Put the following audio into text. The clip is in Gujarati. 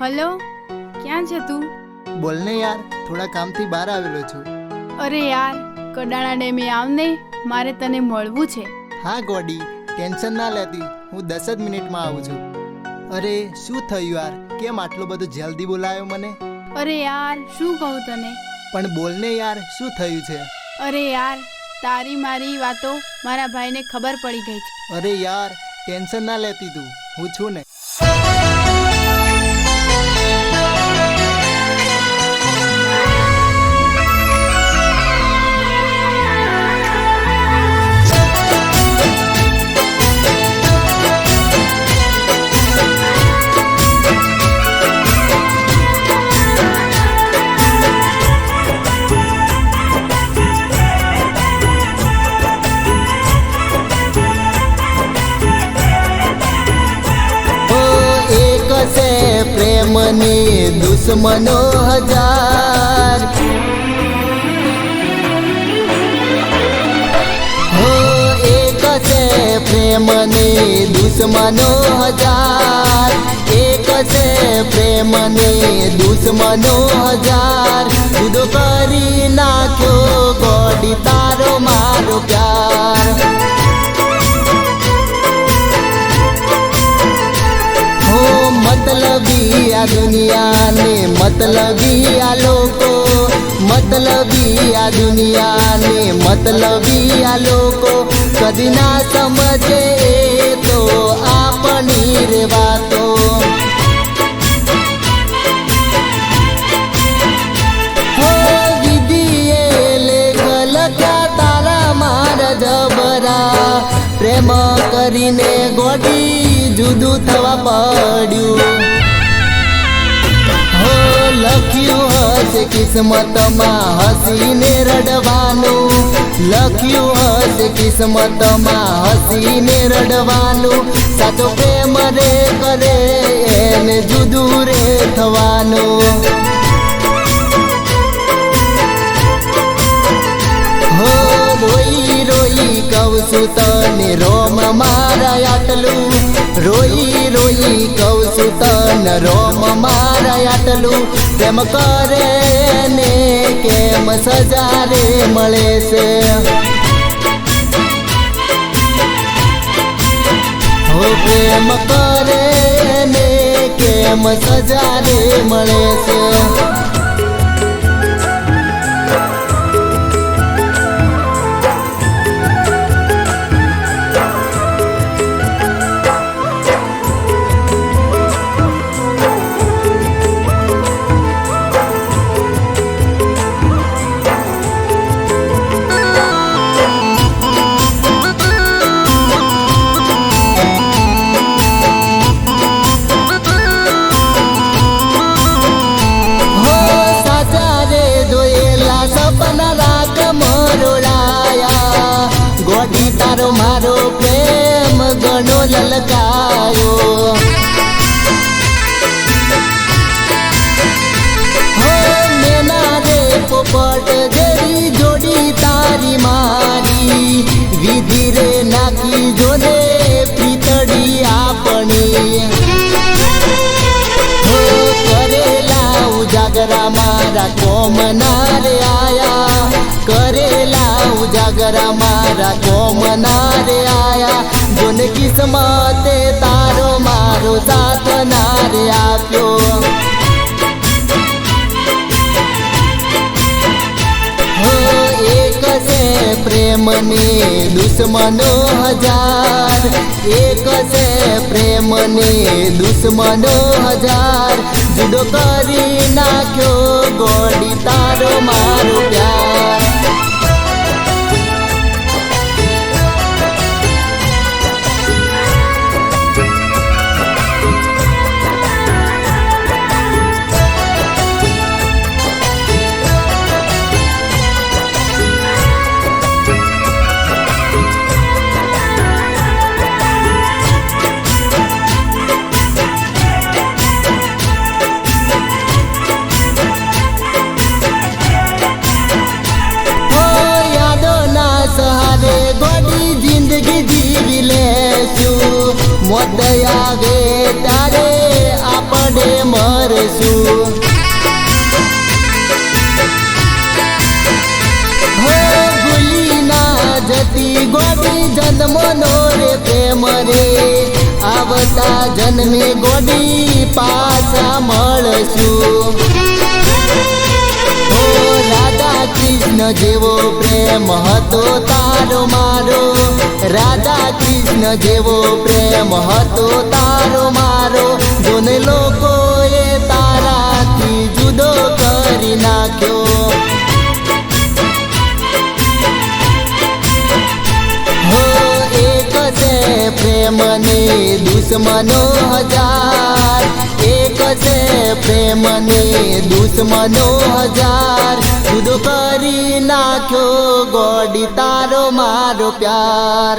હલો ક્યાં છે તું? બોલને યાર થોડા કામથી બહાર આવેલો છું. અરે યાર કડાણા ડેમે આવને મારે તને મળવું છે. હા ગોડી ટેન્શન ના લેતી હું દસ જ મિનિટમાં આવું છું. અરે શું થયું યાર? કેમ આટલો બધો જલ્દી બોલાયો મને? અરે યાર શું કહું તને? પણ બોલને યાર શું થયું છે? અરે યાર તારી મારી વાતો મારા ભાઈને ખબર પડી ગઈ છે. અરે યાર ટેન્શન ના લેતી તું હું છું ને. પ્રેમની દુશ્મનો હજાર. હો, એક છે પ્રેમની દુશ્મનો હજાર. એક છે પ્રેમની દુશ્મનો હજાર. જુદો કરી નાખ્યો ગોડી તારો મારો પ્યાર. મતલબી આ દુનિયાને, મતલબી આ લોકો, મતલબી આ દુનિયાને, મતલબી આ લોકો. કદી ના સમજે પડ્યું હો લખ્યું હશે કિસ્મતમાં હસીને રડવાનું લખ્યું હશે કિસ્મતમાં હસીને રડવાનું સાચો પ્રેમ રે કરે એને જુદું રે થવાનું રોઈ રોઈ, કહું છું તને, રોમ મારા આટલું રોઈ રોઈ કહું છું તને રોમ મારા આટલું પ્રેમ કરે ને કેમ સજા રે મળે છે? હો પ્રેમ કરે ને કેમ સજા રે મળે લલકાયો હો મેના રે પોપટ જેવી જોડી તારી મારી વિધિ રે નાખી જોને પીતડી આપણી કરેલા ઉજાગરા મારા કોમના રે આયા કરેલા ઉજાગરા મારા કોમના રે આયા જોને કિસ્મતે તારો મારો સાથ નારે આપ્યો. એક છે પ્રેમની દુશ્મનો હજાર. એક છે પ્રેમની દુશ્મનો હજાર. જુદો કરી નાખ્યો ગોડી તારો મારો પ્યાર. યાદ આવે આપણે મરશું. આવતા જન્મે ગોડી પાછા મળશું. રાધા કૃષ્ણ જેવો પ્રેમ હતો તારો મારો. રાધા કૃષ્ણ જેવો પ્રેમ હતો તારો મારો, જોને લોકોએ તારાથી જુદો કરી નાખ્યો. હો, એક છે પ્રેમને દુશ્મનો હજાર. પ્રેમને દુશ્મનો હજાર. જુદો કરી નાખ્યો ગોડી તારો મારો પ્યાર.